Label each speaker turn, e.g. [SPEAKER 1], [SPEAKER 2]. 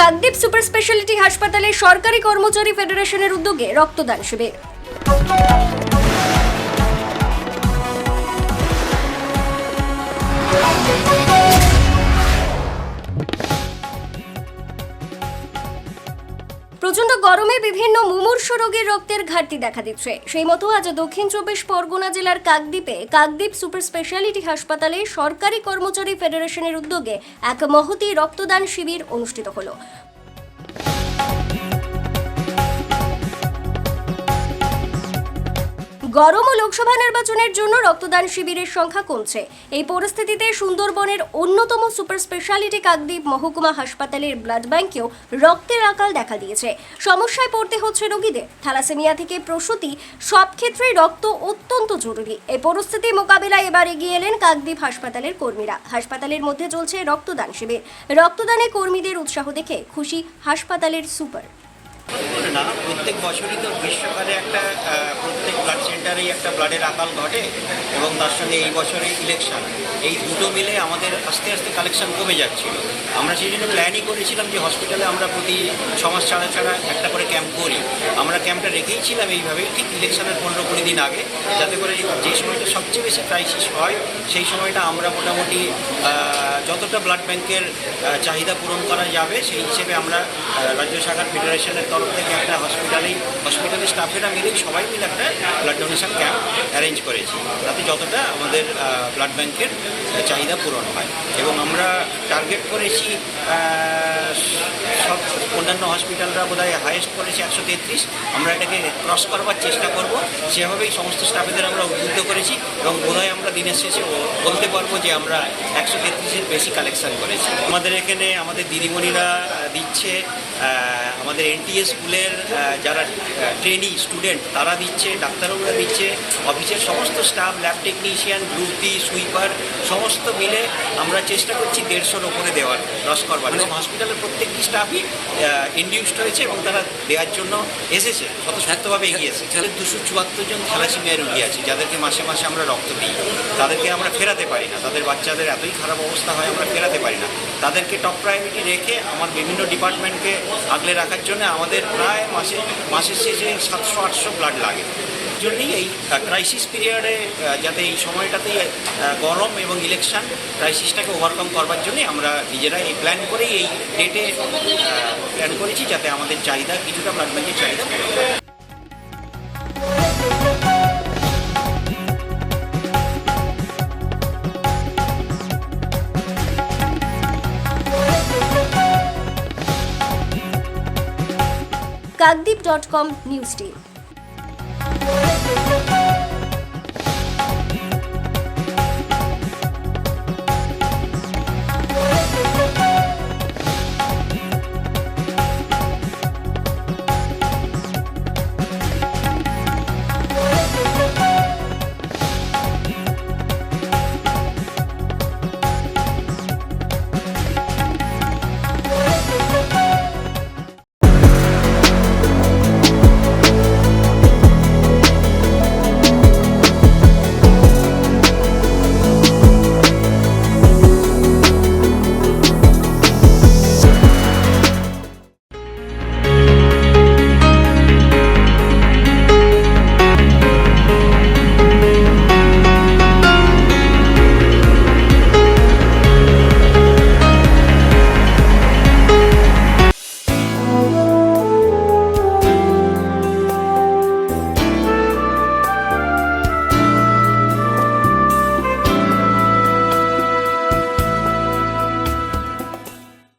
[SPEAKER 1] Kakdwip super speciality হাসপাতালে সরকারি কর্মচারী ফেডারেশনের উদ্যোগে রক্তদান শিবির। প্রচণ্ড গরমে বিভিন্ন মুমূর্ষ রোগের রক্তের ঘাটতি দেখা দিচ্ছে। সেই মতো আজ দক্ষিণ চব্বিশ পরগনা জেলার কাকদ্বীপে কাকদ্বীপ সুপার স্পেশালিটি হাসপাতালে সরকারি কর্মচারী ফেডারেশনের উদ্যোগে এক মহতি রক্তদান শিবির অনুষ্ঠিত হলো। গরম ও লোকসভা নির্বাচনের জন্য রক্তদান শিবিরের সংখ্যা কমছে। এই পরিস্থিতিতে সুন্দরবনের অন্যতম সুপার স্পেশালিটি কাকদ্বীপ মহকুমা হাসপাতালের ব্লাড ব্যাংকেও রক্তের আকাল দেখা দিয়েছে। সমস্যায় পড়তে হচ্ছে রোগীদের। থ্যালাসেমিয়া থেকে প্রসূতি, সব ক্ষেত্রেই রক্ত অত্যন্ত জরুরি। এই পরিস্থিতি মোকাবিলায় এবার এগিয়ে এলেন কাকদ্বীপ হাসপাতালের কর্মীরা। হাসপাতালের মধ্যে চলছে রক্তদান শিবির। রক্তদানে কর্মীদের উৎসাহ দেখে খুশি হাসপাতালের সুপার।
[SPEAKER 2] না, প্রত্যেক বছরই তো গ্রীষ্মকালে একটা প্রত্যেক ব্লাড সেন্টারেই একটা ব্লাডের আকাল ঘটে এবং তার সঙ্গে এই বছরে ইলেকশন এই দুটো মিলে আমাদের আস্তে আস্তে কালেকশন কমে যাচ্ছিল। আমরা সেই জন্য প্ল্যানই করেছিলাম যে হসপিটালে আমরা প্রতি ছমাস ছাড়া ছাড়া একটা করে ক্যাম্প করি। আমরা ক্যাম্পটা রেখেইছিলাম এইভাবে, ঠিক ইলেকশনের পনেরো কুড়ি দিন আগে, যাতে করে যে সময়টা সবচেয়ে বেশি ক্রাইসিস হয়, সেই সময়টা আমরা মোটামুটি যতটা ব্লাড ব্যাংকের চাহিদা পূরণ করা যাবে, সেই হিসেবে আমরা রাজ্য শাখার ফেডারেশনের তরফ থেকে একটা হসপিটালেই হসপিটালের স্টাফেরা মিলেই সবাই মিলে একটা ব্লাড ডোনেশন ক্যাম্প অ্যারেঞ্জ করেছি। তাতে যতটা আমাদের ব্লাড ব্যাংকের চাহিদা পূরণ হয়। এবং আমরা টার্গেট করেছি অন্যান্য হসপিটালরা বোধ হয় হায়েস্ট করেছে একশো তেত্রিশ। আমরা এটাকে ক্রস করবার চেষ্টা করব। সেভাবেই সমস্ত স্টাফেদের আমরা উদ্বুদ্ধ করেছি এবং বোধহয় আমরা দিনের শেষে বলতে পারব যে আমরা একশো তেত্রিশের বেশি কালেকশন করেছি। আমাদের এখানে আমাদের দিদিমণিরা দিচ্ছে আমাদের এনটিএ স্কুলের যারা ট্রেনি স্টুডেন্ট তারা দিচ্ছে, ডাক্তারবাবুরা দিচ্ছে, অফিসের সমস্ত staff lab technician group sweeper সমস্ত মিলে আমরা চেষ্টা করছি দেড়শোর ওপরে দেওয়ার রস করবার। এবং হসপিটালের প্রত্যেকটি স্টাফই ইন্ডিউসড হয়েছে এবং তারা দেওয়ার জন্য এসেছে স্বতঃস্ফূর্তভাবে এগিয়েছে। তাদের দুশো চুয়াত্তর জন থ্যালাসিমিয়া রুগী আছে যাদেরকে মাসে মাসে আমরা রক্ত দিই। তাদেরকে আমরা ফেরাতে পারি না। তাদের বাচ্চাদের এতই খারাপ অবস্থা হয় আমরা ফেরাতে পারি না। তাদেরকে টপ প্রায়োরিটি রেখে আমার বিভিন্ন ডিপার্টমেন্টকে আগলে রাখার জন্য আমাদের প্রায় মাসে মাসের শেষে সাতশো আটশো ব্লাড লাগে। জন্যই এই ক্রাইসিস পিরিয়ডে যাতে এই সময়টাতেই গরম এবং ইলেকশন ক্রাইসিসটাকে ওভারকাম করবার জন্যই আমরা নিজেরা এই প্ল্যান করেই এই ডেটে প্ল্যান করেছি যাতে আমাদের চাহিদা কিছুটা ব্লাড ব্যাংকের চাহিদা
[SPEAKER 1] Kakdwip dot com news team